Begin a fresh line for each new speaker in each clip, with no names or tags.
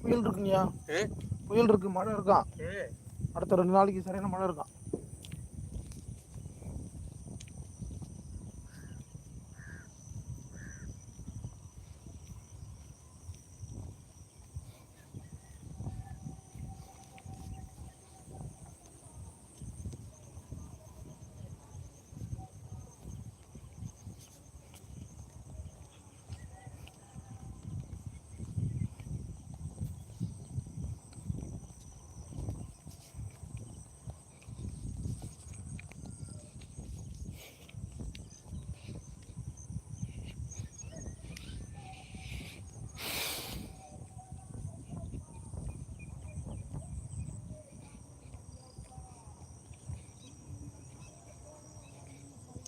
புயல் இருக்குங்கய்யா. புயல் இருக்கு மழை இருக்கான் அடுத்த ரெண்டு நாளைக்கு சரியான மழை இருக்கான்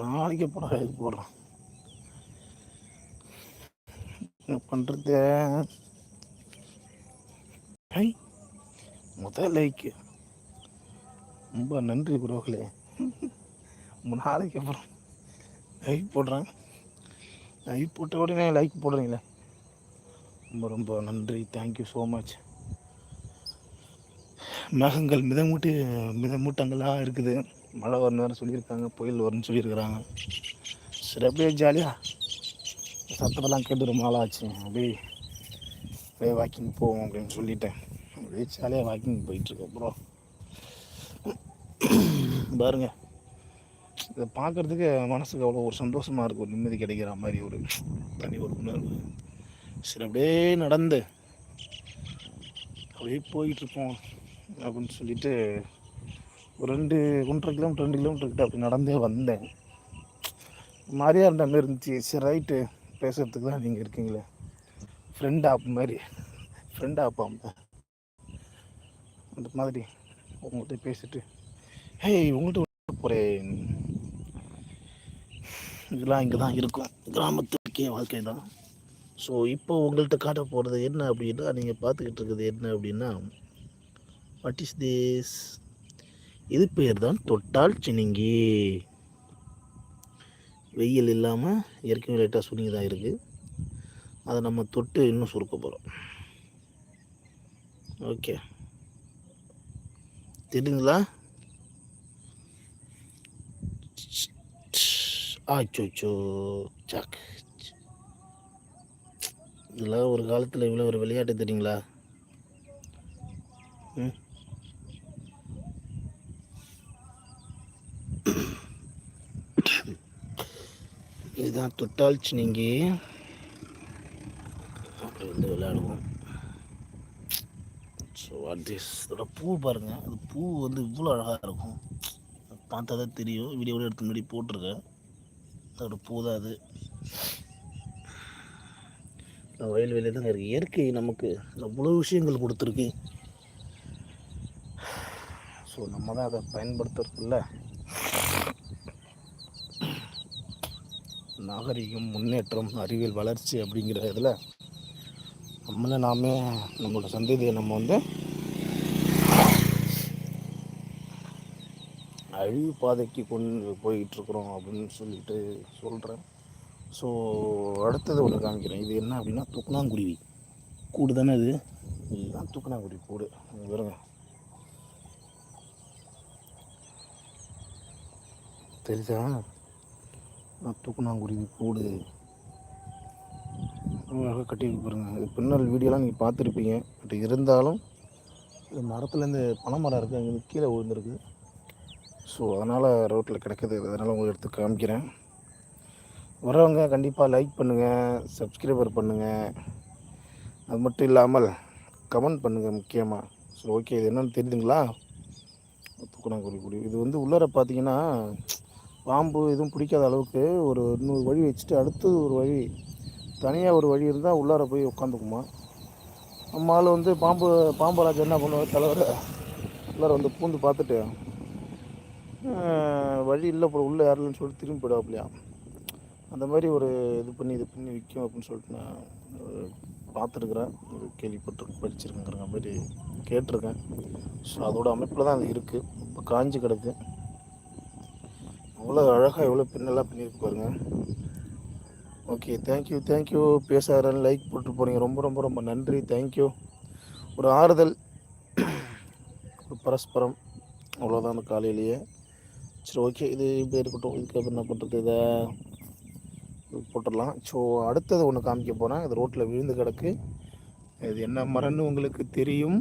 நாளைக்கு போடுறேன் இது போடுறோம் என்ன பண்ணுறது ஐ முதல் லைக்கு ரொம்ப நன்றி குரோகளே ரொம்ப நாளைக்கு அப்புறம் லைக் போடுறேன். லைக் போட்ட உடனே லைக் போடுறீங்களே? ரொம்ப ரொம்ப நன்றி. தேங்க்யூ ஸோ மச் மேகங்கள் மிதமூட்டு மிதமூட்டங்களாக இருக்குது. மழை வரணும் வேறு சொல்லியிருக்காங்க புயல் வரும்னு சொல்லியிருக்கிறாங்க. சரி அப்படியே ஜாலியாக சத்தமெல்லாம் கேட்டு ரொம்ப நாள் ஆச்சு அப்படியே அப்படியே வாக்கிங் போவோம் அப்படின்னு சொல்லிட்டேன். அப்படியே ஜாலியாக வாக்கிங் போயிட்டுருக்கோம் ப்ரோ பாருங்க. இதை பார்க்குறதுக்கு மனசுக்கு அவ்வளோ ஒரு சந்தோஷமாக இருக்கும் ஒரு நிம்மதி கிடைக்கிற மாதிரி ஒரு தனி ஒரு உணர்வு. சரி அப்படியே நடந்து அப்படியே போயிட்டுருப்போம் அப்படின்னு சொல்லிட்டு ஒரு ரெண்டு ஒன்றரை கிலோமீட்டர் ரெண்டு கிலோமீட்டர் கிட்ட அப்படி நடந்தே வந்தேன். மாதிரியாக இருந்த மாதிரி இருந்துச்சு. சரி ரைட்டு பேசுகிறதுக்கு தான் நீங்கள் இருக்கீங்களே. ஃப்ரெண்ட் ஆப் மாதிரி. ஃப்ரெண்ட் ஆப் அவங்க அந்த மாதிரி உங்கள்கிட்ட பேசிட்டு ஹேய் உங்கள்கிட்ட போகிறேன் இதெல்லாம் இங்கே தான் இருக்கும். கிராமத்துக்கே வாழ்க்கை தான். ஸோ இப்போ உங்கள்கிட்ட காட்ட போகிறது என்ன அப்படின்னா நீங்கள் பார்த்துக்கிட்டு இருக்குது என்ன அப்படின்னா வாட் இஸ் திஸ் இது பேர் தான் தொட்டால் சினிங்கி. வெயில் இல்லாமல் ஏற்கனவே லைட்டாக சுனிங்கி தான் இருக்குது அதை நம்ம தொட்டு இன்னும் சுருக்க போகிறோம் ஓகே. தெரியுங்களா ஆச்சோச்சோ. சாக். இதெல்லாம் ஒரு காலத்தில் இவ்வளோ ஒரு விளையாட்டு தெரியுங்களா? ம். இதுதான் தொட்டால் சினிங்கி வந்து விளையாடுவோம். ஸோ அட்திஸ் இதோட பூ பாருங்கள் அந்த பூ வந்து இவ்வளோ அழகாக இருக்கும். பார்த்தா தான் தெரியும். வீடியோவில் எடுத்து முன்னாடி போட்டிருக்கேன். அதோட பூ தான் அது. வயல்வெளி தான் இருக்குது இயற்கை நமக்கு அவ்வளோ விஷயங்கள் கொடுத்துருக்கு. ஸோ நம்ம தான் அதை பயன்படுத்துறதில்ல நாகரிகம் முன்னேற்றம் அறிவியல் வளர்ச்சி அப்படிங்கிற இதில் நம்மளை நாமே நம்மளோட சந்ததியை நம்ம வந்து அழிவு பாதைக்கு கொண்டு போய்கிட்டுருக்குறோம் அப்படின்னு சொல்லிட்டு சொல்கிறேன் ஸோ அடுத்தது ஒன்று காமிக்கிறேன். இது என்ன அப்படின்னா துக்குனாங்குருவி கூடு தானே இது? இதுதான் துக்குனாங்குருவி கூடு. வருங்க பாருங்க. தெரியுதா? தூக்குனாங்குருவி கூடு அழகாக கட்டி பாருங்க. இது பின்னல் வீடியோலாம் நீங்கள் பார்த்துருப்பீங்க. பட் இருந்தாலும் இது மரத்துலேருந்து பனை மரம் இருக்குது அங்கே கீழே விழுந்துருக்கு. ஸோ அதனால் ரோட்டில் கிடக்குது. அதனால் உங்களுக்கு எடுத்து காமிக்கிறேன். வரவங்க கண்டிப்பாக லைக் பண்ணுங்கள் சப்ஸ்கிரைபர் பண்ணுங்கள் அது மட்டும் இல்லாமல் கமெண்ட் பண்ணுங்கள் முக்கியமாக ஸோ ஓகே இது என்னென்னு தெரியுதுங்களா? தூக்கணாங்குருவி குடி இது வந்து உள்ளார பார்த்தீங்கன்னா பாம்பு எதுவும் பிடிக்காத அளவுக்கு ஒரு இன்னொரு வழி வச்சுட்டு அடுத்தது ஒரு வழி தனியாக ஒரு வழி இருந்தால் உள்ளார போய் உட்காந்துக்குமா நம்ம ஆள் வந்து பாம்பு பாம்பராஜ் என்ன பண்ணுவார் தலைவர்? உள்ளார வந்து பூந்து பார்த்துட்டு வழி இல்லை அப்புறம் உள்ளே யாரில்லைன்னு சொல்லிட்டு திரும்பி போயிடுவாப்லையா. அந்த மாதிரி ஒரு இது பண்ணி இது பண்ணி விற்கும் அப்படின்னு சொல்லிட்டு நான் பார்த்துருக்குறேன். ஒரு கேள்விப்பட்டு படிச்சிருக்கேங்கிற மாதிரி கேட்டிருக்கேன். ஸோ அதோட அமைப்பில் தான் அது இருக்குது இப்போ காஞ்சி கிடக்கு. அவ்வளோ அழகாக எவ்வளோ பின்னெல்லாம் பண்ணியிருக்கு பாருங்க. Okay thank you thank you பேசாரன் like போட்டு போகிறீங்க ரொம்ப ரொம்ப ரொம்ப நன்றி. தேங்க்யூ ஒரு ஆறுதல் ஒரு பரஸ்பரம். அவ்வளோதான் அந்த காலையிலேயே. சரி ஓகே இது இப்படி இருக்கட்டும். இதுக்கப்புறம் என்ன பண்ணுறது இதை போட்டுடலாம். ஸோ அடுத்தது ஒன்று காமிக்க போகிறேன் இது ரோட்டில் விழுந்து கிடக்கு. இது என்ன மரம்னு உங்களுக்கு தெரியும்.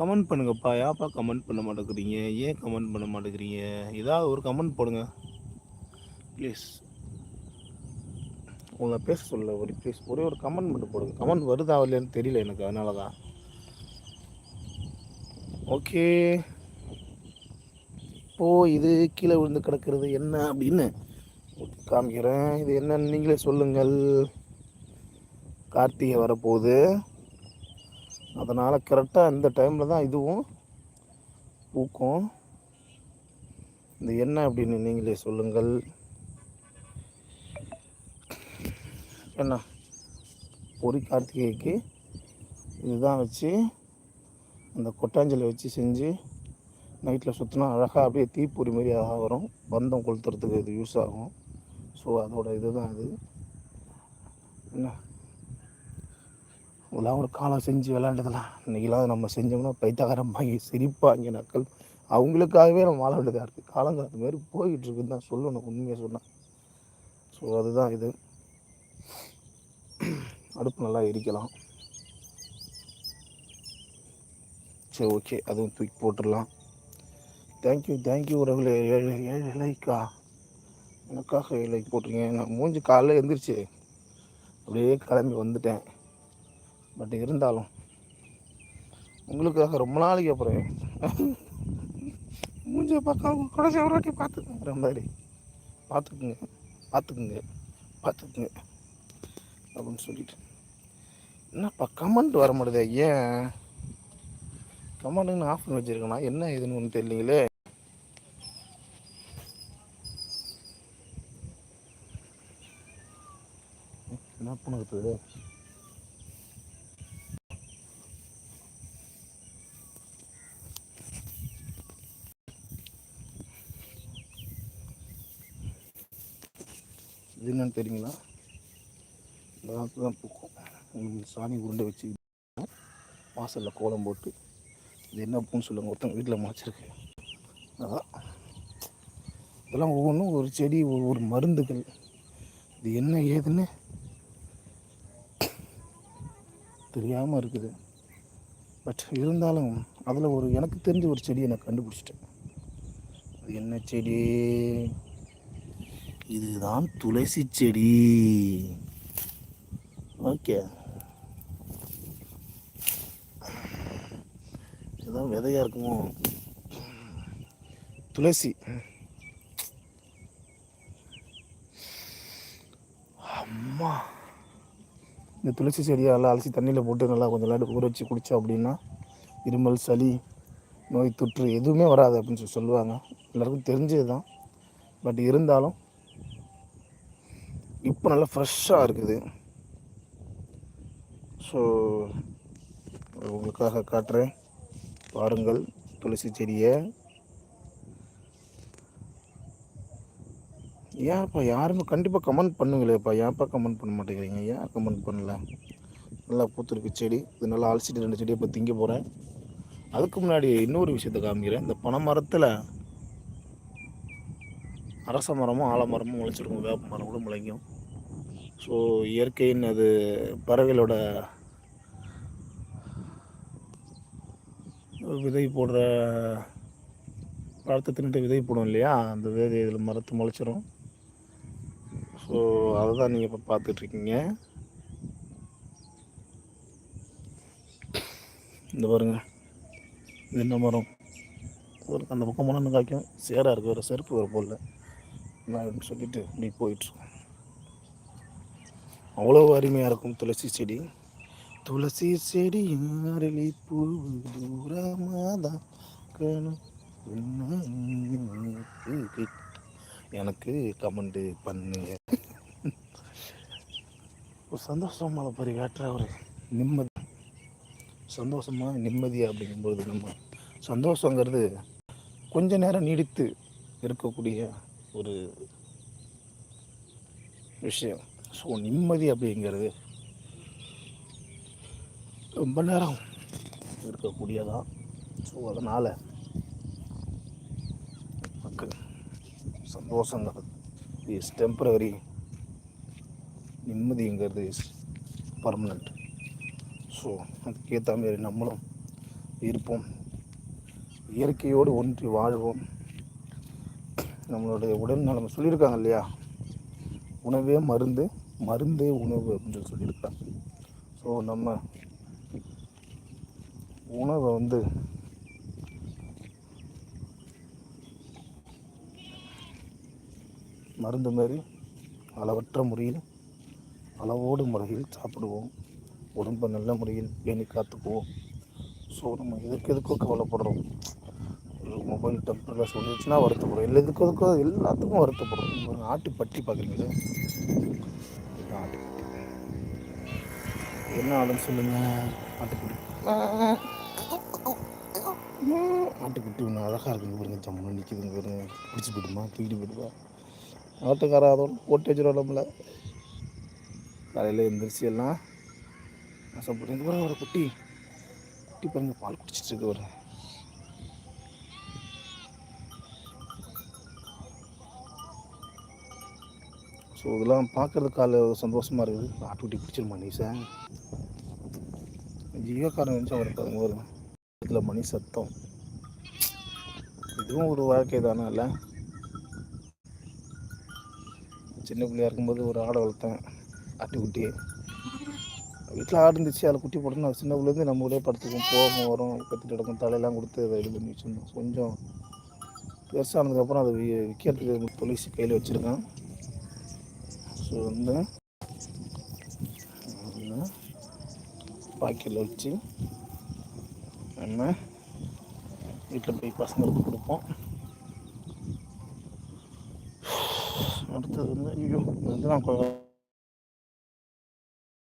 கமெண்ட் பண்ணுங்கப்பா. ஏன்ப்பா கமெண்ட் பண்ண மாட்டேங்கிறீங்க? ஏன் கமெண்ட் பண்ண மாட்டேங்கிறீங்க? ஏதாவது ஒரு கமெண்ட் போடுங்க. ப்ளீஸ் உங்களை பேச சொல்ல ஒரு ப்ளீஸ் ஒரே ஒரு கமெண்ட் மட்டும் போடுங்க. கமெண்ட் வருதா இல்லையான்னு தெரியல எனக்கு. அதனால தான் ஓகே இப்போது இது கீழே விழுந்து கிடக்கிறது என்ன அப்படின்னு காமிக்கிறேன். இது என்னன்னு நீங்களே சொல்லுங்கள். கார்த்திகை வரப்போகுது. அதனால் கரெக்டாக இந்த டைமில் தான் இதுவும் பூக்கும். இது என்ன அப்படின்னு நீங்களே சொல்லுங்கள். என்ன பொறி கார்த்திகைக்கு இதுதான் வச்சு அந்த கொட்டாஞ்சலை வச்சு செஞ்சு நைட்டில் சுற்றினா அழகாக அப்படியே தீப்பொறி மாரி அழகாக வரும். பந்தம் கொளுத்துறதுக்கு இது யூஸ் ஆகும். ஸோ அதோட இதுதான் அது என்ன? இதெல்லாம் ஒரு காலம் செஞ்சு விளாண்டதெல்லாம் இன்றைக்கெல்லாம் நம்ம செஞ்சோம்னா பைத்தாகாரம் வாங்கி சிரிப்பாங்க நக்கள் அவங்களுக்காகவே நம்ம வாழ வேண்டியதாக இருக்குது காலங்காலத்து மாதிரி போய்கிட்டுருக்குன்னு தான் சொல்லணும் உண்மையாக சொன்னால் ஸோ அதுதான் இது. அடுப்பு நல்லா எரிக்கலாம். சரி ஓகே அதுவும் தூக்கி போட்டுடலாம். தேங்க்யூ தேங்க்யூ உறவுகளே. ஏழு ஏழு லைக்கா எனக்காக ஏழு லைக் போட்டிருக்கீங்க. நான் மூஞ்சி காலைல எழுந்திரிச்சு அப்படியே கிளம்பி வந்துட்டேன். பட் இருந்தாலும் உங்களுக்காக ரொம்ப நாளைக்கு அப்புறம் மூஞ்ச பக்கம் கடைசி ஒரு வாட்டி பார்த்துக்குங்கிற மாதிரி. பார்த்துக்குங்க பார்த்துக்குங்க பார்த்துக்குங்க அப்படின்னு சொல்லிட்டு. என்னப்பா கமெண்ட் வர மாட்டேதே ஏன்? கமெண்ட்டுன்னு ஆஃப் பண்ணி வச்சுருக்கேனா? என்ன இதுன்னு ஒன்று தெரியலீங்களே. என்ன பண்ணுறது? இது என்னென்னு தெரியுங்களா? இந்த தான் பூக்கும். உங்களுக்கு சாணி உருண்டை வச்சு வாசலில் கோலம் போட்டு இது என்ன பூன்னு சொல்லுவாங்க ஒருத்தவங்க வீட்டில் மாச்சிருக்கு அதான். இதெல்லாம் ஒவ்வொன்றும் ஒரு செடி ஒவ்வொரு மருந்துகள். இது என்ன ஏதுன்னு தெரியாமல் இருக்குது. பட் இருந்தாலும் அதில் ஒரு எனக்கு தெரிஞ்ச ஒரு செடியை நான் கண்டுபிடிச்சிட்டேன். அது என்ன செடி? இதுதான் துளசி செடி. ஓகே. இதுதான் விதையாக இருக்குமோ? துளசி. அம்மா. இந்த துளசி செடியை நல்லா அலசி தண்ணியில் போட்டு நல்லா கொஞ்சம் நேரம் ஊற வச்சு குடித்தோம் அப்படின்னா இருமல் சளி நோய் தொற்று எதுவுமே வராது அப்படின்னு சொல்லி சொல்லுவாங்க. எல்லாருக்கும் தெரிஞ்சது தான் பட் இருந்தாலும் இப்போ நல்லா ஃப்ரெஷ்ஷாக இருக்குது. ஸோ உங்களுக்காக காட்டுறேன். பாருங்கள் துளசி செடியை. ஏன்ப்பா யாருமே கண்டிப்பாக கமெண்ட் பண்ணுங்களேப்பா. ஏன்ப்பா கமெண்ட் பண்ண மாட்டேங்கிறீங்க? ஏன் கமெண்ட் பண்ணல? நல்லா பூத்துருக்கு செடி. இது நல்லா அலசிட்டு ரெண்டு செடியை இப்போ திங்க போகிறேன் அதுக்கு முன்னாடி இன்னொரு விஷயத்தை காமிக்கிறேன். இந்த பனை மரத்தில் அரச மரமும் ஆலமரமும் முளைச்சிருக்கும். வேப்ப மரம் கூட முளைக்கும். ஸோ இயற்கையின் அது பறவைகளோட விதை போடுற பழத்தை தின்னுட்டு விதை போடும் இல்லையா? அந்த விதை இதில் மரத்து முளைச்சிரும். ஸோ அதை தான் நீங்கள் இப்போ பார்த்துட்ருக்கீங்க. இந்த பாருங்க. இது என்ன மரம். ஒரு அந்த பக்கம் மனம் காய்க்கும். சேராக இருக்குது ஒரு செருப்பு வர போடல. அப்படின்னு சொல்லிட்டு இப்படி போயிட்டுருக்கோம் அவ்வளோ அருமையாக இருக்கும் துளசி செடி. துளசி செடி அரளி பூ தூரமாதான் கணும் எனக்கு கமெண்ட் பண்ணுங்க ஒரு சந்தோஷமான பரிகாற்ற ஒரு நிம்மதி. சந்தோஷமாக நிம்மதி அப்படிங்கும்போது நம்ம சந்தோஷங்கிறது கொஞ்ச நேரம் நீடித்து இருக்கக்கூடிய ஒரு விஷயம். ஸோ நிம்மதி அப்படிங்கிறது ரொம்ப நேரம் இருக்கக்கூடியதான் ஸோ அதனால் நமக்கு சந்தோஷங்கிறது இஸ் டெம்பரவரி நிம்மதிங்கிறது இஸ் பர்மனண்ட் ஸோ அதுக்கேற்ற மாரி நம்மளும் இருப்போம். இயற்கையோடு ஒன்றி வாழ்வோம். நம்மளுடைய உடல் நலம் சொல்லியிருக்காங்க இல்லையா? உணவே மருந்து மருந்தே உணவு அப்படின்னு சொல்லியிருக்காங்க. ஸோ நம்ம உணவை வந்து மருந்து மாதிரி அளவற்ற முறையில் அளவோடு முறையில் சாப்பிடுவோம். உடம்பை நல்ல முறையில் பேணி காத்துக்குவோம். ஸோ நம்ம எதுக்கு எதுக்கோ கவலைப்படுறோம்? ஒரு மொபைல் டெம்பரில் சொல்லிடுச்சுன்னா வருத்தப்படும் இல்லை இதுக்கு எதுக்கோ எல்லாத்துக்கும் வருத்தப்படும் ஒரு ஆட்டு பட்டி பார்க்குறீங்களே? இதுதான் ஆட்டுப்பட்டி என்ன ஆளுன்னு சொல்லுங்க. ஆட்டுக்குட்டி ஆட்டுக்குட்டி ஒன்று அழகாக இருக்குங்க பாருங்க. ஜம்முன்னு நிற்கிதுங்க பாருங்க. பிடிச்சி போயிடுமா? தூக்கிட்டு போயிடுவா ஆட்டுக்கார அதோட போட்டு வச்சிடும் காலையில் எந்திரிச்சு எல்லாம் ஆசைப்பட்டு இது பாருங்க ஒரு குட்டி. குட்டி பாருங்க பால் குடிச்சிட்டு இருக்கு ஒரு ஸோ இதெல்லாம் பார்க்கறதுக்கு கால சந்தோஷமாக இருக்குது. ஆட்டுக்குட்டி பிடிச்சிருமா நீசா? ஜீவக்காரன் நினச்சா இருக்காதுங்க ஒரு இதில் மணி சத்தம். இதுவும் ஒரு வாழ்க்கை தானே இல்லை? சின்ன பிள்ளையா இருக்கும்போது ஒரு ஆடை வளர்த்தேன் ஆட்டுக்குட்டி. வீட்டில் ஆடு இருந்துச்சு அதில் குட்டி போட்டு நான் சின்ன பிள்ளைந்து நம்ம ஊரே படுத்துக்கும் போகும் வரும் கத்திட்டு கிடக்கும் தலையெல்லாம் கொடுத்து அதை இது பண்ணி வச்சுருந்தோம் கொஞ்சம் பெருசானதுக்கப்புறம் அதை விற்கிறதுக்கு போலீஸ் கையில் வச்சுருக்கேன். ஸோ வந்து பாக்கெட்டில் வச்சு நம்ம வீட்டில் போய் பசங்களுக்கு கொடுப்போம் அடுத்தது வந்து ஐயோ வந்து நான் கொ-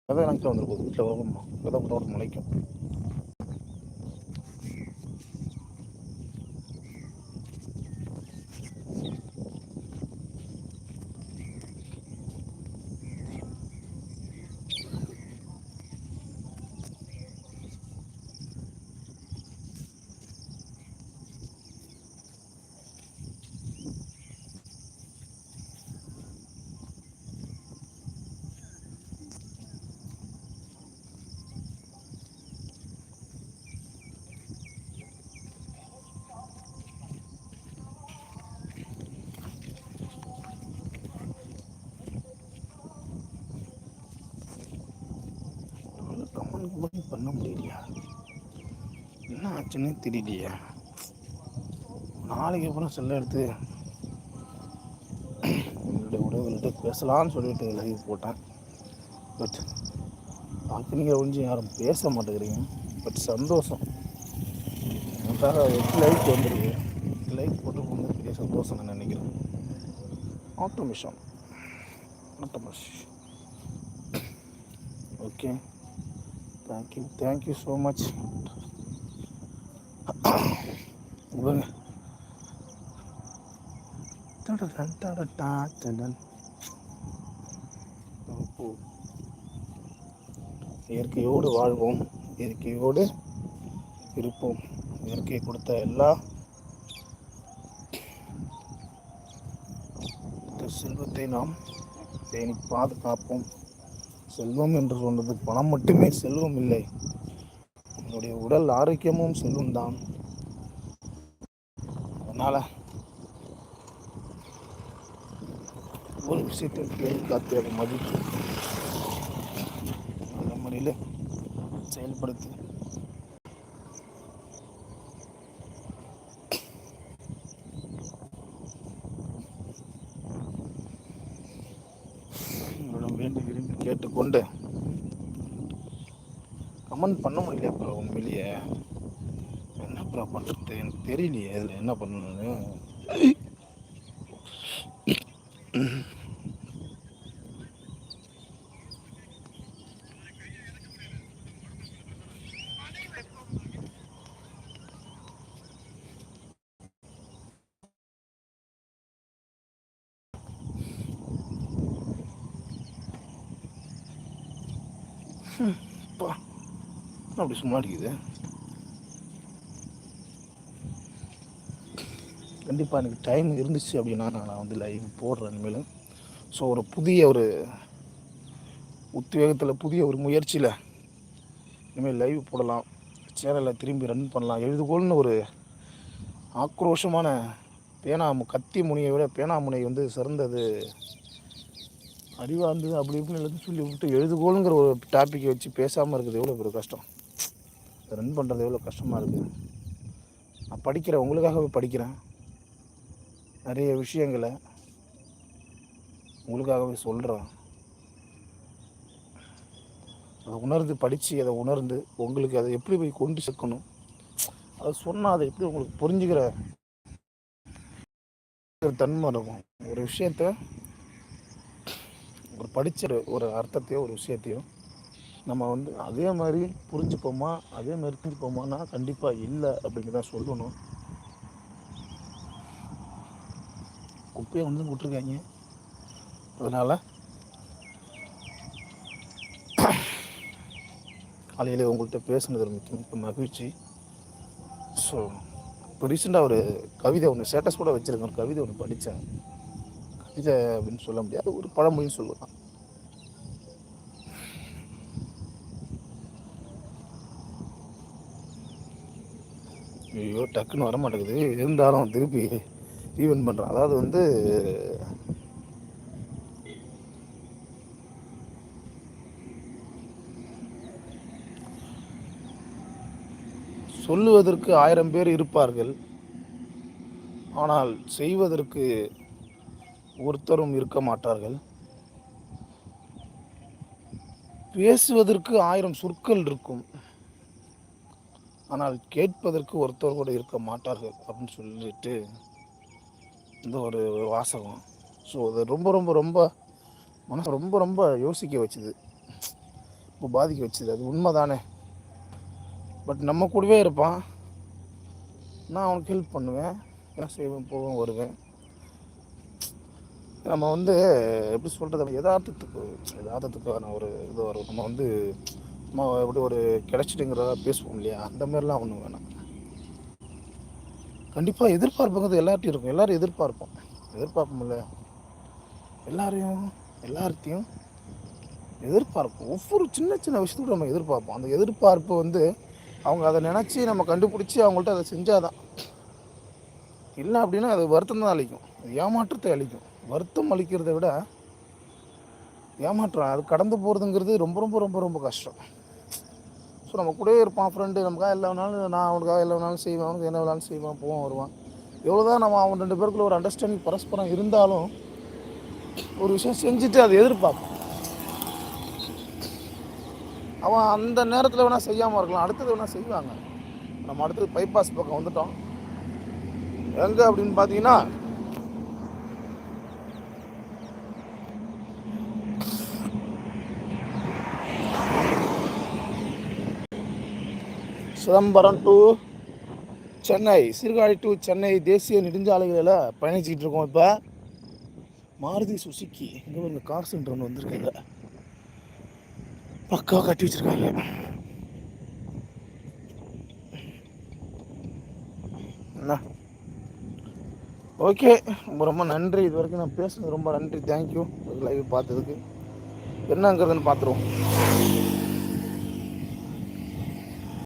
எனக்கு வந்துருக்கும் வீட்டில் வரும் விதை போட்டு முளைக்கும் கம்மன் பண்ண முடியலையா? என்ன ஆச்சுன்னு தெரியலையா. நாளைக்கு அப்புறம் செல்ல எடுத்து என்னுடைய உறவுகள்கிட்ட பேசலாம்னு சொல்லிட்டு லைவ் போட்டேன். பட் பார்க்குறீங்க ஒழிஞ்சு யாரும் பேச மாட்டேங்கிறீங்க. பட் சந்தோஷம். எனக்காக எட்டு லைக் வந்துருக்கு? எட்டு லைக் போட்டு போகிறது பெரிய சந்தோஷம் நான் நினைக்கிறேன். Automation ஆட்டோமிஷ் okay thank you thank you so much இவங்க டடடன் டடடா டடன். இயற்கையோடு வாழ்வோம் இயற்கையோடு இருப்போம் இயற்கை கொடுத்த எல்லா செல்வத்தை நாம் பேணி பாதுகாப்போம் செல்வம் என்று சொன்னது பணம் மட்டுமே செல்வம் இல்லை. உன்னுடைய உடல் ஆரோக்கியமும் செல்வம் தான் அதனால் ஒரு விஷயத்தை கேள்வி காத்து அதை மதித்து அந்த முறையில் செயல்படுத்து. கமெண்ட் பண்ண முடியல ப்ரோ உண்மையிலேயே. என்ன ப்ரோ பண்ணுறது எனக்கு தெரியலையே இதில் என்ன பண்ணணும்னு அப்பா என்ன அப்படி சும்மா அடிக்குது. கண்டிப்பாக எனக்கு டைம் இருந்துச்சு அப்படின்னா நான் வந்து லைவ் போடுறேன் இனிமேல் ஸோ ஒரு புதிய ஒரு உத்வேகத்தில் புதிய ஒரு முயற்சியில் இனிமேல் லைவ் போடலாம். சேனலை திரும்பி ரன் பண்ணலாம். எழுதுகோள்னு ஒரு ஆக்ரோஷமான பேனா கத்தி முனையை விட பேனா முனை வந்து சிறந்தது. அறிவார்ந்து அப்படி இப்படின்னு எல்லாத்தையும் சொல்லி விட்டு எழுதுகோளுங்கிற ஒரு டாப்பிக்கை வச்சு பேசாமல் இருக்குது எவ்வளோ பெரிய கஷ்டம்? ரன் பண்ணுறது எவ்வளோ கஷ்டமாக இருக்குது நான் படிக்கிறேன். உங்களுக்காகவே படிக்கிறேன். நிறைய விஷயங்களை உங்களுக்காகவே சொல்கிறேன் அதை உணர்ந்து படித்து அதை உணர்ந்து உங்களுக்கு அதை எப்படி போய் கொண்டு சேர்க்கணும்? அதை சொன்னால் அதை எப்படி உங்களுக்கு புரிஞ்சுக்கிற தன்மை இருக்கும். ஒரு விஷயத்த ஒரு படித்த ஒரு அர்த்தத்தையோ ஒரு விஷயத்தையோ நம்ம வந்து அதே மாதிரி புரிஞ்சுப்போமா? அதே மாதிரி புரிஞ்சுப்போமானா கண்டிப்பாக இல்லை அப்படிங்கிறத சொல்லணும். குப்பையை வந்து விட்டுருக்காங்க. அதனால் காலையில் உங்கள்கிட்ட பேசுனது மிக்க மகிழ்ச்சி. ஸோ இப்போ ரீசெண்டாக ஒரு கவிதை ஒன்று ஸ்டேட்டஸ் கூட வச்சுருக்கேன். ஒரு கவிதை ஒன்று படித்தேன். கவிதை அப்படின்னு சொல்ல முடியாது ஒரு பழமொழின்னு சொல்லலாம். ஐயோ டக்குன்னு வர மாட்டேங்குது இருந்தாலும் திருப்பி ஈவெண்ட் பண்ணுறேன் அதாவது வந்து சொல்லுவதற்கு ஆயிரம் பேர் இருப்பார்கள். ஆனால் செய்வதற்கு ஒருத்தரும் இருக்க மாட்டார்கள். பேசுவதற்கு ஆயிரம் சொற்கள் இருக்கும். ஆனால் கேட்பதற்கு ஒருத்தர் கூட இருக்க மாட்டார்கள் அப்படின்னு சொல்லிட்டு இந்த ஒரு வாசகம். ஸோ அது ரொம்ப ரொம்ப ரொம்ப மனசு ரொம்ப ரொம்ப யோசிக்க வச்சுது. இப்போ பாதிக்க வச்சுது. அது உண்மை தானே பட் நம்ம கூடவே இருப்பான். நான் அவனுக்கு ஹெல்ப் பண்ணுவேன். என்ன செய்வேன் போவேன் வருவேன். நம்ம வந்து எப்படி சொல்கிறது யதார்த்தத்துக்கு யதார்த்தத்துக்கான ஒரு இது வரும். நம்ம வந்து நம்ம எப்படி ஒரு கிடச்சிட்டுங்கிறதா பேசுவோம் இல்லையா? அந்த மாதிரிலாம் ஒன்றும் வேணாம். கண்டிப்பாக எதிர்பார்ப்புங்கிறது எல்லார்ட்டையும் இருக்கும். எல்லோரும் எதிர்பார்ப்போம். எதிர்பார்ப்போம்ல எல்லாரையும் எல்லார்த்தையும் எதிர்பார்ப்போம். ஒவ்வொரு சின்ன சின்ன விஷயத்துக்கும் நம்ம எதிர்பார்ப்போம். அந்த எதிர்பார்ப்பு வந்து அவங்க அதை நினச்சி நம்ம கண்டுபிடிச்சி அவங்கள்ட்ட அதை செஞ்சாதான். இல்லை அப்படின்னா அது வருத்தம் தான் அழிக்கும் ஏமாற்றத்தை அளிக்கும். வருத்தம் அளிக்கிறத விட ஏமாற்றம் அது கடந்து போகிறதுங்கிறது ரொம்ப ரொம்ப ரொம்ப ரொம்ப கஷ்டம். ஸோ நம்ம கூட இருப்பான் ஃப்ரெண்டு நமக்காக எல்லா வேணாலும் நான் அவனுக்காக எல்லா வேணாலும் செய்வேன் அவனுக்கு என்ன வேணாலும் செய்வான் போவான் வருவான். எவ்வளோதான் நம்ம அவன் ரெண்டு பேருக்குள்ள ஒரு அண்டர்ஸ்டாண்டிங் பரஸ்பரம் இருந்தாலும் ஒரு விஷயம் செஞ்சுட்டு அதை எதிர்பார்ப்போம். அவன் அந்த நேரத்தில் வேணால் செய்யாமல் இருக்கலாம் அடுத்தது வேணால் செய்வாங்க. நம்ம அடுத்தது பைபாஸ் பக்கம் வந்துட்டோம். எங்கே அப்படின்னு பார்த்தீங்கன்னா சிதம்பரம் டு சென்னை சீர்காழி டு சென்னை தேசிய நெடுஞ்சாலைகளில் பயணிச்சுக்கிட்டு இருக்கோம் இப்போ. மாருதி சுசுக்கி இங்கே ஒரு கார் சென்டர் ஒன்று வந்திருக்காங்க. பக்காவாக கட்டி வச்சிருக்காங்க. என்ன ஓகே ரொம்ப ரொம்ப நன்றி. இது வரைக்கும் நான் பேசுனது ரொம்ப நன்றி. தேங்க்யூ லைவ் பார்த்ததுக்கு. என்னங்கிறதுன்னு பார்த்துருவோம்.